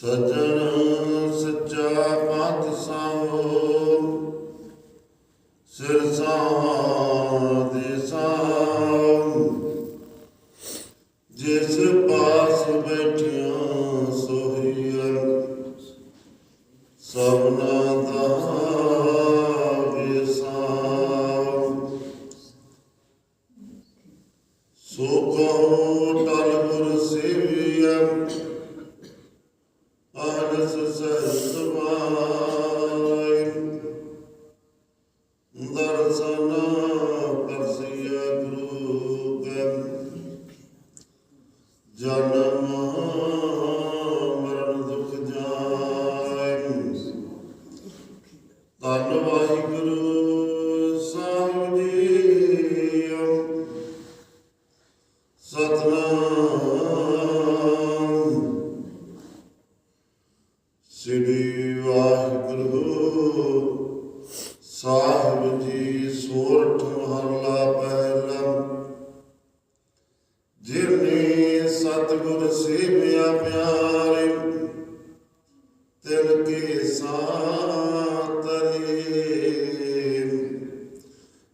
ਸਜਣ ਸੱਚਾ ਪਾਤਸ਼ਾਹ, ਸਿਰ ਸਾਹ ਦੇ ਸਾਹ। ਜਿਸ ਪਾਸ ਬੈਠਿਆ ਸੋਹੀਐ ਸਭਨਾ ਦਾ ਵਿਸਾਰ। ਸੋ ਕਹੋ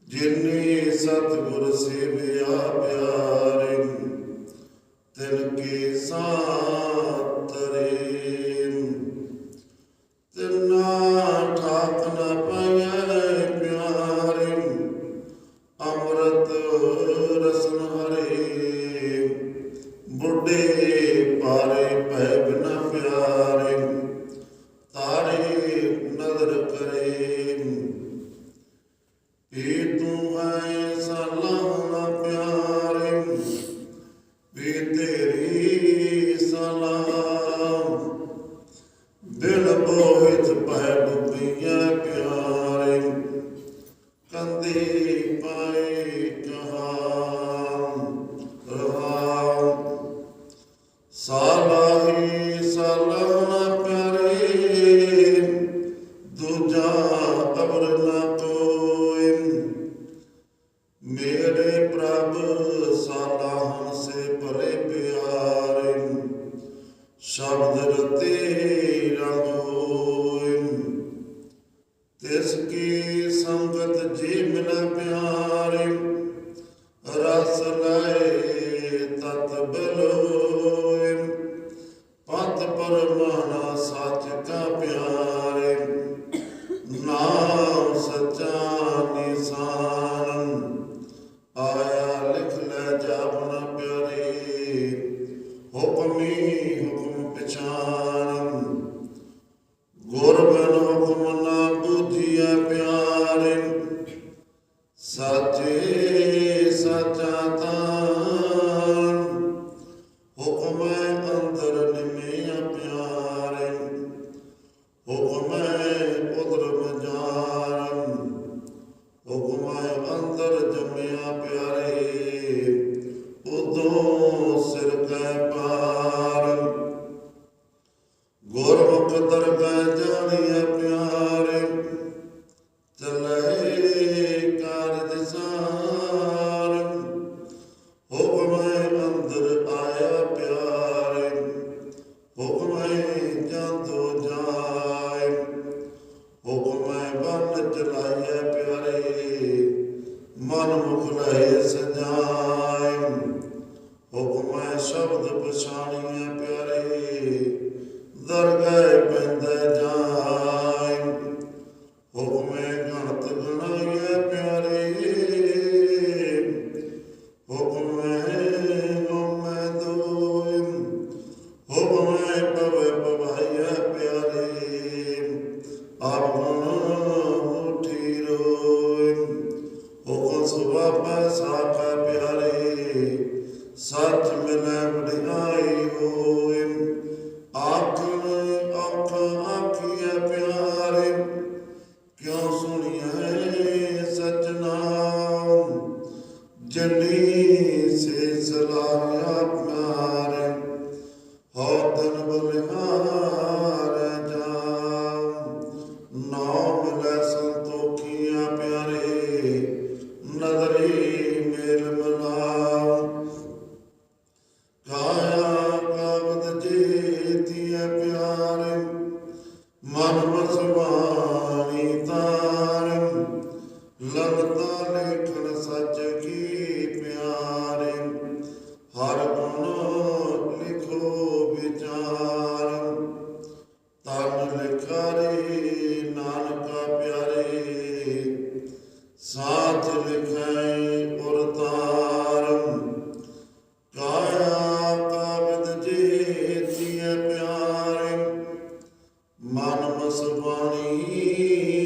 ਜਿਨੇ ਸਤਿਗੁਰ ਸੇਵਿਆ ਪਿਆਰੇ ਤਿਲ ਕੇ ਸਾਤਰੇ ਤਿਨਾ ਠਾਕ ਨ ਪਈਐ ਪਿਆਰੇ, ਅੰਮ੍ਰਿਤ ਰਸਨ ਹਰੇ। ਬੁੱਢੇ ਪਾਰੇ ਪੈ ਕੰਦੇ ਪਾਏ ਕਹਾਮ ਰਹਾਮ ਸਾਲਾਹੀ ਸਲਾਮ ਪਿਆਰੇ, ਦੂਜਾ ਅਬਰ ਨਾ ਕੋਈ ਮੇਰੇ ਪ੍ਰਭ ਸਾਲਾਹਨ ਸੇ ਭਲੇ ਪਿਆਰੇ। ਸ਼ਬਦ ਰਤੇ ਰੰਗ ਤਿਸ ਕੀ ਸੰਗਤ ਜੀ ਮਿਲ ਪਿਆਰੇ ਰਸ ਲਏ ਤਤ ਬਲੋਇ ਸਿਰ ਕੈ ਪਾਰ ਗੁਰਮੁਖ ਦਰਗਾਹ ਜਾਣੀਐ ਪਿਆਰੇ। ਚਲੇ ਕਾਰਜ ਸਾਰ। ਹੁਕਮ ਅੰਦਰ ਆਇਆ ਪਿਆਰੇ। ਹੁਕਮ ਜਾਂਦੋ ਜਾਏ। ਹੁਕਮੈ ਬੰਨ ਚਲਾਈਐ ਪਿਆਰੇ। ਮਨ ਮੁਖ ਰਹੇ ਸਜਾ ਦਰਗਾਹ ਪੈਂਦਾ ਜਾਏ। ਹੁਕਮ ਗਣਤ ਗਣਾਈਐ ਪਿਆਰੇ। ਹੁਕਮ ਹੁਕਮ ਦੋਇ। ਹੁਕਮ ਪਵੇ ਪਵਾਈਐ ਪਿਆਰੇ। ਆਪਨ ਉਠੀ ਰੋਇ। ਹੁਕਮ ਸੁਭਾਪੈ ਸਾਖਾ ਪਿਆਰੇ। ਸੱਚ ਮਿਲੈ ਵਡਿਆਈ ਸੁਣੀਐ ਸਚ ਨਾਮ ਜਨੀ ਸਾਥ ਲਿਖੈ ਉਰ ਤਾਰਮ ਕਾਇਆ ਕਾਬਦ ਜੀਤੀਏ ਪਿਆਰੇ। ਮਨ ਮਸਵਾਣੀ ਤਾਰ